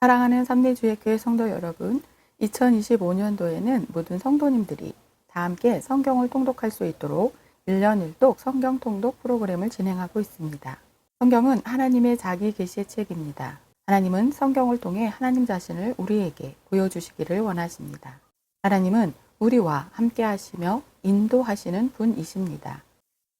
사랑하는 삼례주의 교회 성도 여러분, 2025년도에는 모든 성도님들이 다 함께 성경을 통독할 수 있도록 1년 1독 성경 통독 프로그램을 진행하고 있습니다. 성경은 하나님의 자기 계시의 책입니다. 하나님은 성경을 통해 하나님 자신을 우리에게 보여주시기를 원하십니다. 하나님은 우리와 함께 하시며 인도하시는 분이십니다.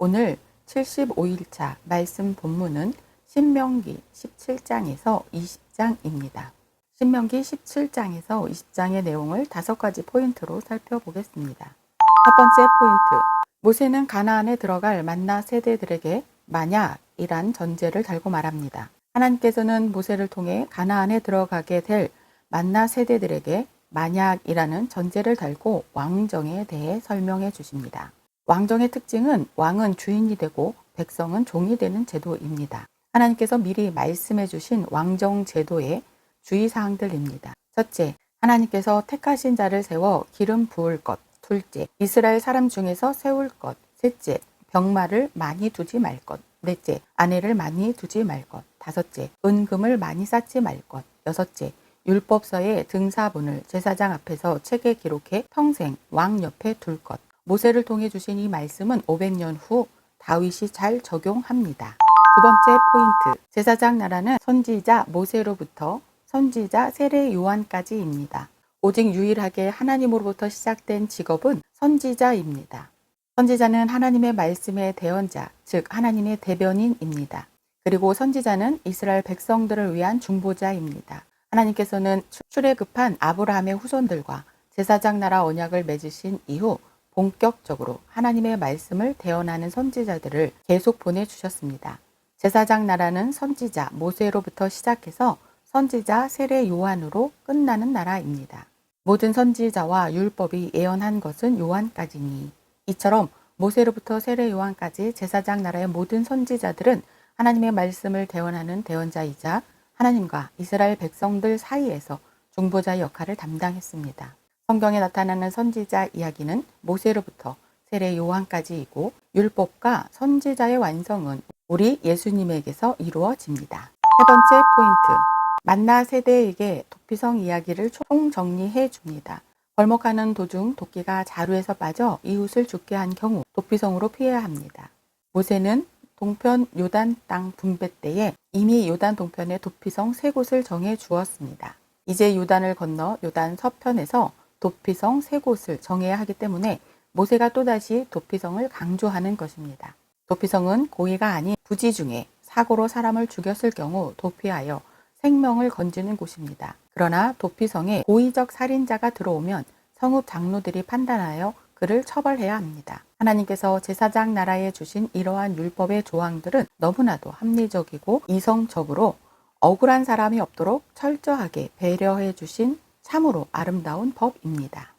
오늘 75일차 말씀 본문은 신명기 17장에서 20 장입니다. 신명기 17장에서 20장의 내용을 다섯 가지 포인트로 살펴보겠습니다. 첫 번째 포인트. 모세는 가나안에 들어갈 만나 세대들에게 만약이란 전제를 달고 말합니다. 하나님께서는 모세를 통해 가나안에 들어가게 될 만나 세대들에게 만약이라는 전제를 달고 왕정에 대해 설명해 주십니다. 왕정의 특징은 왕은 주인이 되고 백성은 종이 되는 제도입니다. 하나님께서 미리 말씀해 주신 왕정 제도의 주의사항들입니다. 첫째, 하나님께서 택하신 자를 세워 기름 부을 것. 둘째, 이스라엘 사람 중에서 세울 것. 셋째, 병마를 많이 두지 말 것. 넷째, 아내를 많이 두지 말 것. 다섯째, 은금을 많이 쌓지 말 것. 여섯째, 율법서의 등사본을 제사장 앞에서 책에 기록해 평생 왕 옆에 둘 것. 모세를 통해 주신 이 말씀은 500년 후 다윗이 잘 적용합니다. 두 번째 포인트. 제사장 나라는 선지자 모세로부터 선지자 세례 요한까지입니다. 오직 유일하게 하나님으로부터 시작된 직업은 선지자입니다. 선지자는 하나님의 말씀의 대언자, 즉 하나님의 대변인입니다. 그리고 선지자는 이스라엘 백성들을 위한 중보자입니다. 하나님께서는 출애굽한 아브라함의 후손들과 제사장 나라 언약을 맺으신 이후 본격적으로 하나님의 말씀을 대언하는 선지자들을 계속 보내주셨습니다. 제사장 나라는 선지자 모세로부터 시작해서 선지자 세례 요한으로 끝나는 나라입니다. 모든 선지자와 율법이 예언한 것은 요한까지니 이처럼 모세로부터 세례 요한까지 제사장 나라의 모든 선지자들은 하나님의 말씀을 대언하는 대언자이자 하나님과 이스라엘 백성들 사이에서 중보자 역할을 담당했습니다. 성경에 나타나는 선지자 이야기는 모세로부터 세례 요한까지이고 율법과 선지자의 완성은 우리 예수님에게서 이루어집니다. 세 번째 포인트. 만나 세대에게 도피성 이야기를 총정리해 줍니다. 벌목하는 도중 도끼가 자루에서 빠져 이웃을 죽게 한 경우 도피성으로 피해야 합니다. 모세는 동편 요단 땅 분배 때에 이미 요단 동편의 도피성 세 곳을 정해 주었습니다. 이제 요단을 건너 요단 서편에서 도피성 세 곳을 정해야 하기 때문에 모세가 또다시 도피성을 강조하는 것입니다. 도피성은 고의가 아닌 부지 중에 사고로 사람을 죽였을 경우 도피하여 생명을 건지는 곳입니다. 그러나 도피성에 고의적 살인자가 들어오면 성읍 장로들이 판단하여 그를 처벌해야 합니다. 하나님께서 제사장 나라에 주신 이러한 율법의 조항들은 너무나도 합리적이고 이성적으로 억울한 사람이 없도록 철저하게 배려해 주신 참으로 아름다운 법입니다.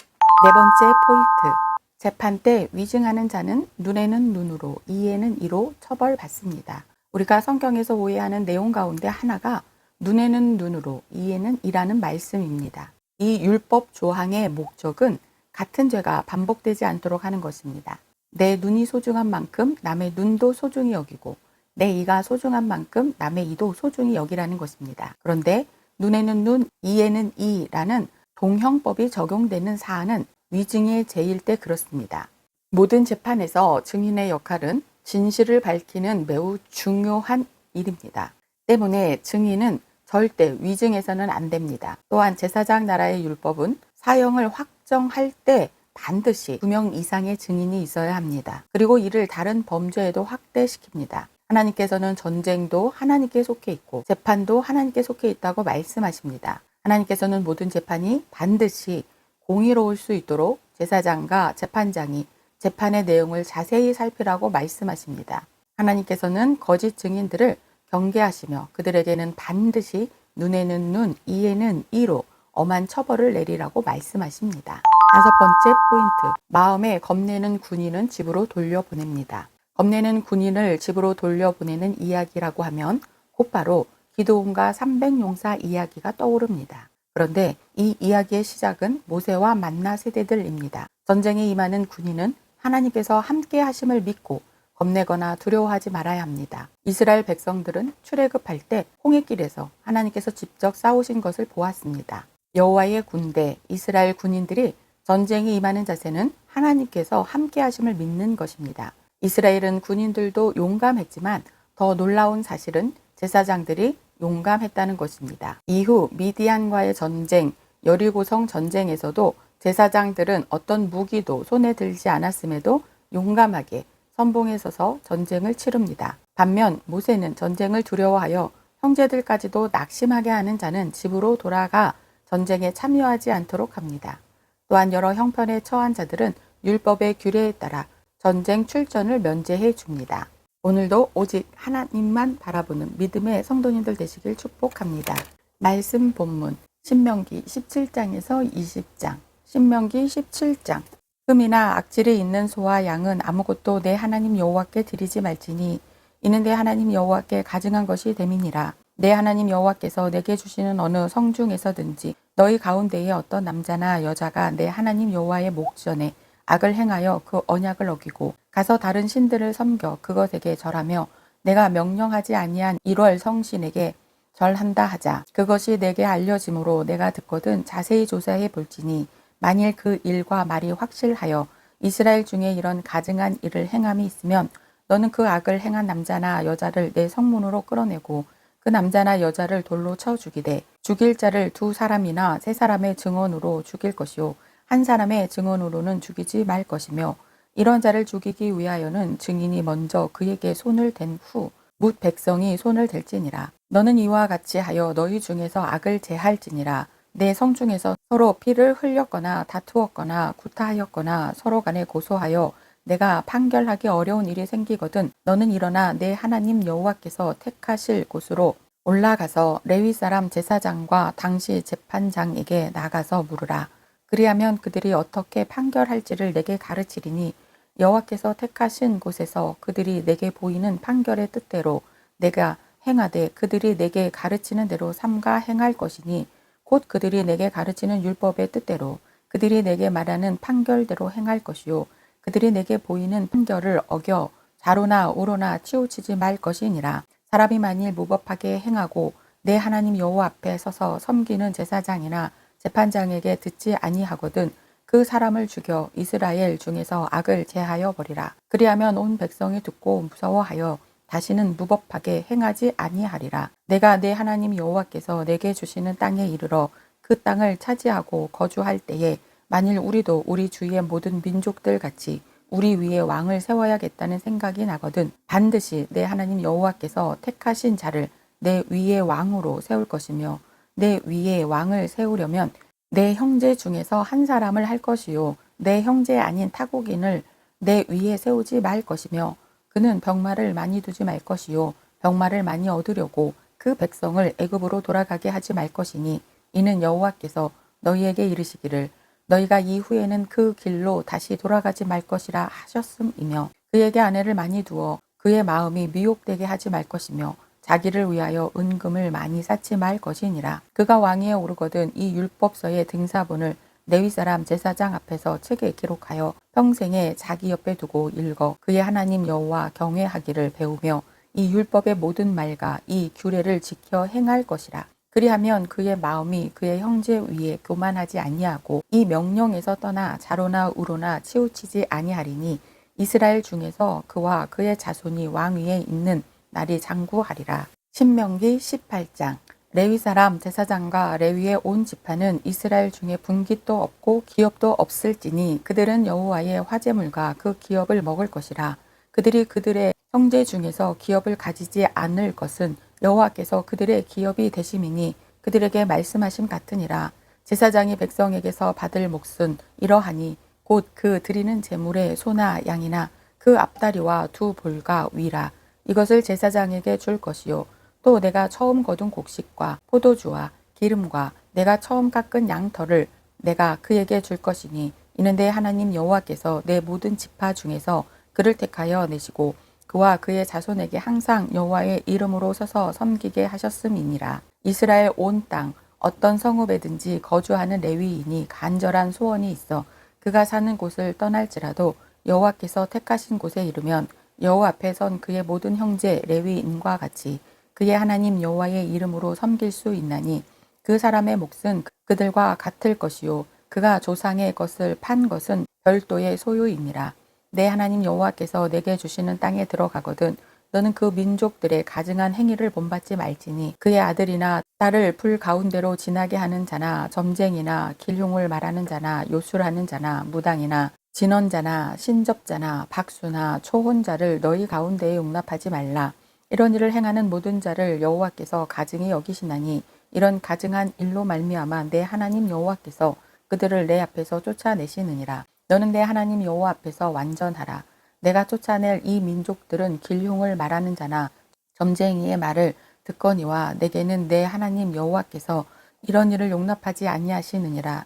네 번째 포인트. 재판 때 위증하는 자는 눈에는 눈으로, 이에는 이로 처벌받습니다. 우리가 성경에서 오해하는 내용 가운데 하나가 눈에는 눈으로, 이에는 이라는 말씀입니다. 이 율법 조항의 목적은 같은 죄가 반복되지 않도록 하는 것입니다. 내 눈이 소중한 만큼 남의 눈도 소중히 여기고 내 이가 소중한 만큼 남의 이도 소중히 여기라는 것입니다. 그런데 눈에는 눈, 이에는 이라는 동형법이 적용되는 사안은 위증의 죄일 때 그렇습니다. 모든 재판에서 증인의 역할은 진실을 밝히는 매우 중요한 일입니다. 때문에 증인은 절대 위증해서는 안 됩니다. 또한 제사장 나라의 율법은 사형을 확정할 때 반드시 두명 이상의 증인이 있어야 합니다. 그리고 이를 다른 범죄에도 확대시킵니다. 하나님께서는 전쟁도 하나님께 속해 있고 재판도 하나님께 속해 있다고 말씀하십니다. 하나님께서는 모든 재판이 반드시 공의로울 수 있도록 제사장과 재판장이 재판의 내용을 자세히 살피라고 말씀하십니다. 하나님께서는 거짓 증인들을 경계하시며 그들에게는 반드시 눈에는 눈, 이에는 이로 엄한 처벌을 내리라고 말씀하십니다. 다섯 번째 포인트. 마음에 겁내는 군인은 집으로 돌려보냅니다. 겁내는 군인을 집으로 돌려보내는 이야기라고 하면 곧바로 기도원과 300용사 이야기가 떠오릅니다. 그런데 이 이야기의 시작은 모세와 만나 세대들입니다. 전쟁에 임하는 군인은 하나님께서 함께 하심을 믿고 겁내거나 두려워하지 말아야 합니다. 이스라엘 백성들은 출애굽할 때 홍해길에서 하나님께서 직접 싸우신 것을 보았습니다. 여호와의 군대 이스라엘 군인들이 전쟁이 임하는 자세는 하나님께서 함께 하심을 믿는 것입니다. 이스라엘은 군인들도 용감했지만 더 놀라운 사실은 제사장들이 용감했다는 것입니다. 이후 미디안과의 전쟁, 여리고성 전쟁에서도 제사장들은 어떤 무기도 손에 들지 않았음에도 용감하게 선봉에 서서 전쟁을 치릅니다. 반면 모세는 전쟁을 두려워하여 형제들까지도 낙심하게 하는 자는 집으로 돌아가 전쟁에 참여하지 않도록 합니다. 또한 여러 형편에 처한 자들은 율법의 규례에 따라 전쟁 출전을 면제해 줍니다. 오늘도 오직 하나님만 바라보는 믿음의 성도님들 되시길 축복합니다. 말씀 본문 신명기 17장에서 20장 신명기 17장 흠이나 악질이 있는 소와 양은 아무것도 내 하나님 여호와께 드리지 말지니 이는 내 하나님 여호와께 가증한 것이 됨이니라 내 하나님 여호와께서 내게 주시는 어느 성중에서든지 너희 가운데에 어떤 남자나 여자가 내 하나님 여호와의 목전에 악을 행하여 그 언약을 어기고 가서 다른 신들을 섬겨 그것에게 절하며 내가 명령하지 아니한 1월 성신에게 절한다 하자. 그것이 내게 알려짐으로 내가 듣거든 자세히 조사해 볼지니 만일 그 일과 말이 확실하여 이스라엘 중에 이런 가증한 일을 행함이 있으면 너는 그 악을 행한 남자나 여자를 내 성문으로 끌어내고 그 남자나 여자를 돌로 쳐 죽이되 죽일 자를 두 사람이나 세 사람의 증언으로 죽일 것이요 한 사람의 증언으로는 죽이지 말 것이며 이런 자를 죽이기 위하여는 증인이 먼저 그에게 손을 댄후묻 백성이 손을 댈지니라. 너는 이와 같이 하여 너희 중에서 악을 제할지니라. 내 성 중에서 서로 피를 흘렸거나 다투었거나 구타하였거나 서로 간에 고소하여 내가 판결하기 어려운 일이 생기거든 너는 일어나 내 하나님 여호와께서 택하실 곳으로 올라가서 레위 사람 제사장과 당시 재판장에게 나가서 물으라 그리하면 그들이 어떻게 판결할지를 내게 가르치리니 여호와께서 택하신 곳에서 그들이 내게 보이는 판결의 뜻대로 내가 행하되 그들이 내게 가르치는 대로 삼가 행할 것이니 곧 그들이 내게 가르치는 율법의 뜻대로 그들이 내게 말하는 판결대로 행할 것이요 그들이 내게 보이는 판결을 어겨 좌로나 우로나 치우치지 말 것이니라. 사람이 만일 무법하게 행하고 내 하나님 여호와 앞에 서서 섬기는 제사장이나 재판장에게 듣지 아니하거든 그 사람을 죽여 이스라엘 중에서 악을 제하여 버리라. 그리하면 온 백성이 듣고 무서워하여 다시는 무법하게 행하지 아니하리라. 내가 내 하나님 여호와께서 내게 주시는 땅에 이르러 그 땅을 차지하고 거주할 때에 만일 우리도 우리 주위의 모든 민족들 같이 우리 위에 왕을 세워야겠다는 생각이 나거든 반드시 내 하나님 여호와께서 택하신 자를 내 위에 왕으로 세울 것이며 내 위에 왕을 세우려면 내 형제 중에서 한 사람을 할 것이요. 내 형제 아닌 타국인을 내 위에 세우지 말 것이며 그는 병마를 많이 두지 말 것이요. 병마를 많이 얻으려고 그 백성을 애굽으로 돌아가게 하지 말 것이니 이는 여호와께서 너희에게 이르시기를 너희가 이후에는 그 길로 다시 돌아가지 말 것이라 하셨음이며 그에게 아내를 많이 두어 그의 마음이 미혹되게 하지 말 것이며 자기를 위하여 은금을 많이 쌓지 말 것이니라 그가 왕위에 오르거든 이 율법서의 등사본을 레위 사람 제사장 앞에서 책에 기록하여 평생에 자기 옆에 두고 읽어 그의 하나님 여호와 경외하기를 배우며 이 율법의 모든 말과 이 규례를 지켜 행할 것이라. 그리하면 그의 마음이 그의 형제 위에 교만하지 아니하고 이 명령에서 떠나 자로나 우로나 치우치지 아니하리니 이스라엘 중에서 그와 그의 자손이 왕 위에 있는 날이 장구하리라. 신명기 18장 레위 사람 제사장과 레위의 온 지파는 이스라엘 중에 분깃도 없고 기업도 없을지니 그들은 여호와의 화제물과 그 기업을 먹을 것이라. 그들이 그들의 형제 중에서 기업을 가지지 않을 것은 여호와께서 그들의 기업이 되심이니 그들에게 말씀하심 같으니라. 제사장이 백성에게서 받을 몫은 이러하니 곧 그 드리는 제물의 소나 양이나 그 앞다리와 두 볼과 위라. 이것을 제사장에게 줄 것이요. 또 내가 처음 거둔 곡식과 포도주와 기름과 내가 처음 깎은 양털을 내가 그에게 줄 것이니 이는 내 하나님 여호와께서 내 모든 지파 중에서 그를 택하여 내시고 그와 그의 자손에게 항상 여호와의 이름으로 서서 섬기게 하셨음이니라. 이스라엘 온 땅 어떤 성읍에든지 거주하는 레위인이 간절한 소원이 있어 그가 사는 곳을 떠날지라도 여호와께서 택하신 곳에 이르면 여호와 앞에 선 그의 모든 형제 레위인과 같이 그의 하나님 여호와의 이름으로 섬길 수 있나니 그 사람의 몫은 그들과 같을 것이요. 그가 조상의 것을 판 것은 별도의 소유이니라. 내 하나님 여호와께서 내게 주시는 땅에 들어가거든 너는 그 민족들의 가증한 행위를 본받지 말지니 그의 아들이나 딸을 불 가운데로 지나게 하는 자나 점쟁이나 길흉을 말하는 자나 요술하는 자나 무당이나 진언자나 신접자나 박수나 초혼자를 너희 가운데에 용납하지 말라. 이런 일을 행하는 모든 자를 여호와께서 가증히 여기시나니 이런 가증한 일로 말미암아 내 하나님 여호와께서 그들을 내 앞에서 쫓아내시느니라. 너는 내 하나님 여호와 앞에서 완전하라. 내가 쫓아낼 이 민족들은 길흉을 말하는 자나 점쟁이의 말을 듣거니와 내게는 내 하나님 여호와께서 이런 일을 용납하지 아니하시느니라.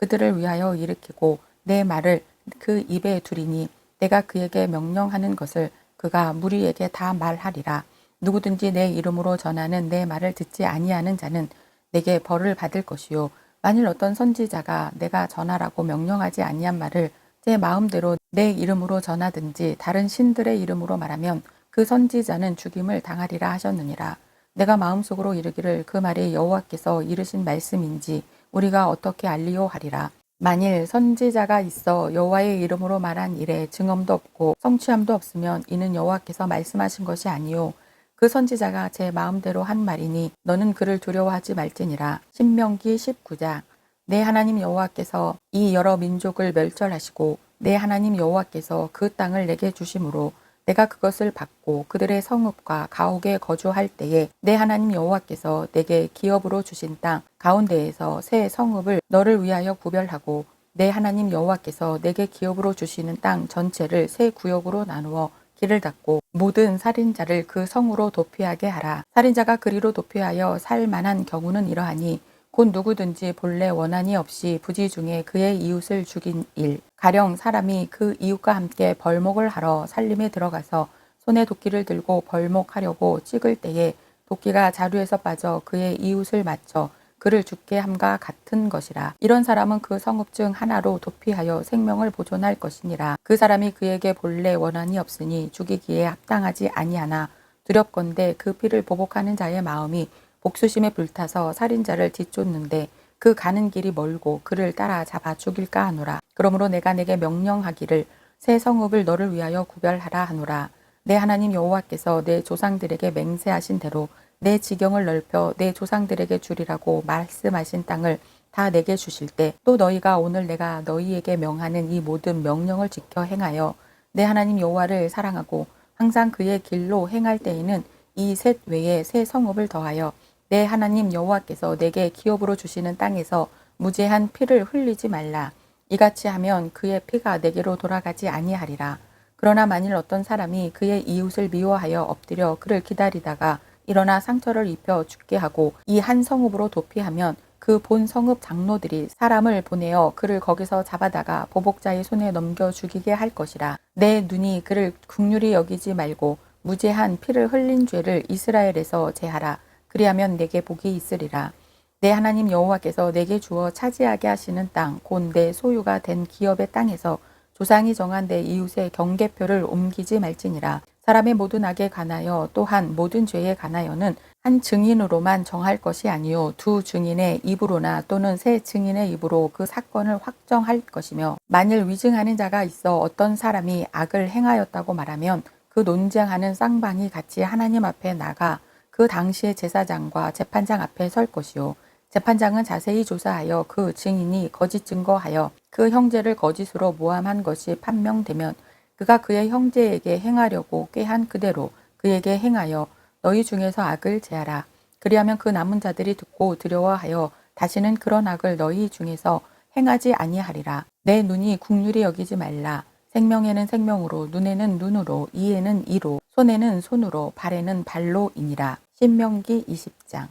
그들을 위하여 일으키고 내 말을 그 입에 두리니 내가 그에게 명령하는 것을 그가 무리에게 다 말하리라. 누구든지 내 이름으로 전하는 내 말을 듣지 아니하는 자는 내게 벌을 받을 것이요. 만일 어떤 선지자가 내가 전하라고 명령하지 아니한 말을 제 마음대로 내 이름으로 전하든지 다른 신들의 이름으로 말하면 그 선지자는 죽임을 당하리라 하셨느니라. 내가 마음속으로 이르기를 그 말이 여호와께서 이르신 말씀인지 우리가 어떻게 알리요 하리라. 만일 선지자가 있어 여호와의 이름으로 말한 일에 증언도 없고 성취함도 없으면 이는 여호와께서 말씀하신 것이 아니요 그 선지자가 제 마음대로 한 말이니 너는 그를 두려워하지 말지니라. 신명기 19장 내 하나님 여호와께서 이 여러 민족을 멸절하시고 내 하나님 여호와께서 그 땅을 내게 주심으로 내가 그것을 받고 그들의 성읍과 가옥에 거주할 때에 내 하나님 여호와께서 내게 기업으로 주신 땅 가운데에서 새 성읍을 너를 위하여 구별하고 내 하나님 여호와께서 내게 기업으로 주시는 땅 전체를 새 구역으로 나누어 길을 닫고 모든 살인자를 그 성으로 도피하게 하라. 살인자가 그리로 도피하여 살 만한 경우는 이러하니 곧 누구든지 본래 원한이 없이 부지 중에 그의 이웃을 죽인 일, 가령 사람이 그 이웃과 함께 벌목을 하러 살림에 들어가서 손에 도끼를 들고 벌목하려고 찍을 때에 도끼가 자루에서 빠져 그의 이웃을 맞춰 그를 죽게 함과 같은 것이라. 이런 사람은 그 성읍 중 하나로 도피하여 생명을 보존할 것이니라. 그 사람이 그에게 본래 원한이 없으니 죽이기에 합당하지 아니하나 두렵건대 그 피를 보복하는 자의 마음이 복수심에 불타서 살인자를 뒤쫓는데 그 가는 길이 멀고 그를 따라 잡아 죽일까 하노라. 그러므로 내가 내게 명령하기를 새 성읍을 너를 위하여 구별하라 하노라. 내 하나님 여호와께서 내 조상들에게 맹세하신 대로 내 지경을 넓혀 내 조상들에게 주리라고 말씀하신 땅을 다 내게 주실 때 또 너희가 오늘 내가 너희에게 명하는 이 모든 명령을 지켜 행하여 내 하나님 여호와를 사랑하고 항상 그의 길로 행할 때에는 이 셋 외에 새 성읍을 더하여 내 하나님 여호와께서 내게 기업으로 주시는 땅에서 무죄한 피를 흘리지 말라. 이같이 하면 그의 피가 내게로 돌아가지 아니하리라. 그러나 만일 어떤 사람이 그의 이웃을 미워하여 엎드려 그를 기다리다가 일어나 상처를 입혀 죽게 하고 이 한 성읍으로 도피하면 그 본 성읍 장로들이 사람을 보내어 그를 거기서 잡아다가 보복자의 손에 넘겨 죽이게 할 것이라. 내 눈이 그를 국률이 여기지 말고 무죄한 피를 흘린 죄를 이스라엘에서 제하라. 그리하면 내게 복이 있으리라. 내 하나님 여호와께서 내게 주어 차지하게 하시는 땅, 곧 내 소유가 된 기업의 땅에서 조상이 정한 내 이웃의 경계표를 옮기지 말지니라. 사람의 모든 악에 관하여 또한 모든 죄에 관하여는 한 증인으로만 정할 것이 아니요 두 증인의 입으로나 또는 세 증인의 입으로 그 사건을 확정할 것이며 만일 위증하는 자가 있어 어떤 사람이 악을 행하였다고 말하면 그 논쟁하는 쌍방이 같이 하나님 앞에 나가 그 당시의 제사장과 재판장 앞에 설 것이요. 재판장은 자세히 조사하여 그 증인이 거짓 증거하여 그 형제를 거짓으로 모함한 것이 판명되면 그가 그의 형제에게 행하려고 꾀한 그대로 그에게 행하여 너희 중에서 악을 제하라. 그리하면 그 남은 자들이 듣고 두려워하여 다시는 그런 악을 너희 중에서 행하지 아니하리라. 내 눈이 국률이 여기지 말라. 생명에는 생명으로 눈에는 눈으로 이에는 이로 손에는 손으로 발에는 발로이니라. 신명기 20장.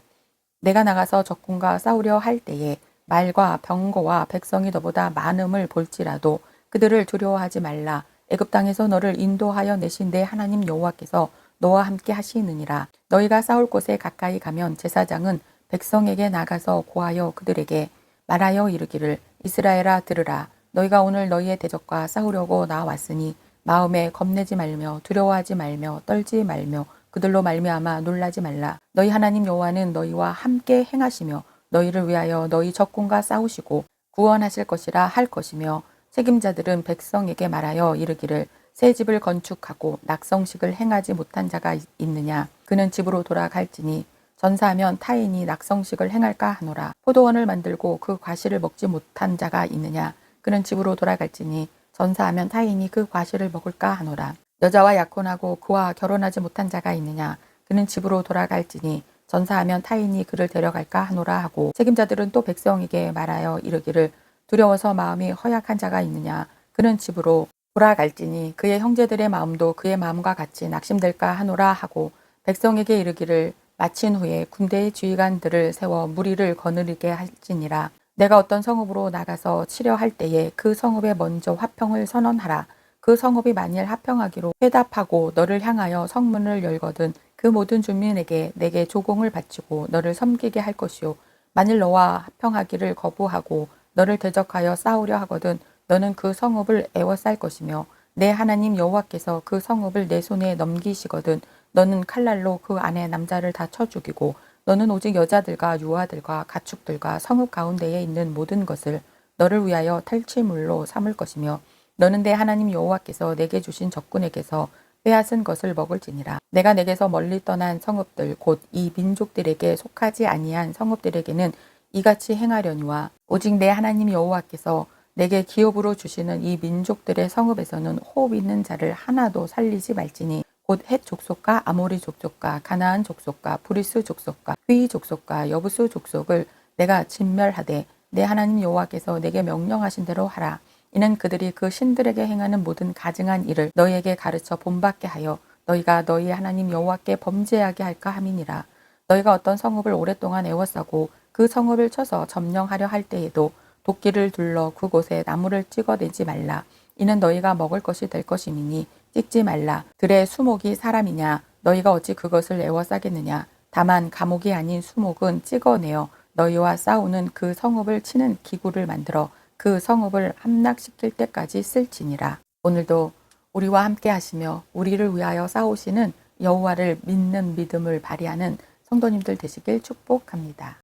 내가 나가서 적군과 싸우려 할 때에 말과 병거와 백성이 너보다 많음을 볼지라도 그들을 두려워하지 말라. 애굽 땅에서 너를 인도하여 내신 내 하나님 여호와께서 너와 함께 하시느니라. 너희가 싸울 곳에 가까이 가면 제사장은 백성에게 나가서 고하여 그들에게 말하여 이르기를 이스라엘아 들으라. 너희가 오늘 너희의 대적과 싸우려고 나왔으니 마음에 겁내지 말며 두려워하지 말며 떨지 말며 그들로 말미암아 놀라지 말라. 너희 하나님 여호와는 너희와 함께 행하시며 너희를 위하여 너희 적군과 싸우시고 구원하실 것이라 할 것이며 책임자들은 백성에게 말하여 이르기를 새 집을 건축하고 낙성식을 행하지 못한 자가 있- 있느냐? 그는 집으로 돌아갈지니 전사하면 타인이 낙성식을 행할까 하노라. 포도원을 만들고 그 과실을 먹지 못한 자가 있느냐? 그는 집으로 돌아갈지니 전사하면 타인이 그 과실을 먹을까 하노라 여자와 약혼하고 그와 결혼하지 못한 자가 있느냐? 그는 집으로 돌아갈지니 전사하면 타인이 그를 데려갈까 하노라 하고 책임자들은 또 백성에게 말하여 이르기를 두려워서 마음이 허약한 자가 있느냐? 그는 집으로 돌아갈지니 그의 형제들의 마음도 그의 마음과 같이 낙심될까 하노라 하고 백성에게 이르기를 마친 후에 군대의 지휘관들을 세워 무리를 거느리게 할지니라. 내가 어떤 성읍으로 나가서 치려 할 때에 그 성읍에 먼저 화평을 선언하라 그 성읍이 만일 합평하기로 회답하고 너를 향하여 성문을 열거든 그 모든 주민에게 내게 조공을 바치고 너를 섬기게 할 것이요 만일 너와 합평하기를 거부하고 너를 대적하여 싸우려 하거든 너는 그 성읍을 애워쌀 것이며 내 하나님 여호와께서 그 성읍을 내 손에 넘기시거든 너는 칼날로 그 안에 남자를 다 쳐 죽이고 너는 오직 여자들과 유아들과 가축들과 성읍 가운데에 있는 모든 것을 너를 위하여 탈취물로 삼을 것이며 너는 내 하나님 여호와께서 내게 주신 적군에게서 빼앗은 것을 먹을지니라. 내가 내게서 멀리 떠난 성읍들 곧 이 민족들에게 속하지 아니한 성읍들에게는 이같이 행하려니와 오직 내 하나님 여호와께서 내게 기업으로 주시는 이 민족들의 성읍에서는 호흡 있는 자를 하나도 살리지 말지니 곧 헷 족속과 아모리 족속과 가나안 족속과 브리스 족속과 휘 족속과 여부수 족속을 내가 진멸하되 내 하나님 여호와께서 내게 명령하신 대로 하라. 이는 그들이 그 신들에게 행하는 모든 가증한 일을 너희에게 가르쳐 본받게 하여 너희가 너희 하나님 여호와께 범죄하게 할까 함이니라. 너희가 어떤 성읍을 오랫동안 애워싸고 그 성읍을 쳐서 점령하려 할 때에도 도끼를 둘러 그곳에 나무를 찍어내지 말라. 이는 너희가 먹을 것이 될 것임이니 찍지 말라. 들의 수목이 사람이냐? 너희가 어찌 그것을 애워싸겠느냐? 다만 감옥이 아닌 수목은 찍어내어 너희와 싸우는 그 성읍을 치는 기구를 만들어 그 성읍을 함락시킬 때까지 쓸지니라. 오늘도 우리와 함께 하시며 우리를 위하여 싸우시는 여호와를 믿는 믿음을 발휘하는 성도님들 되시길 축복합니다.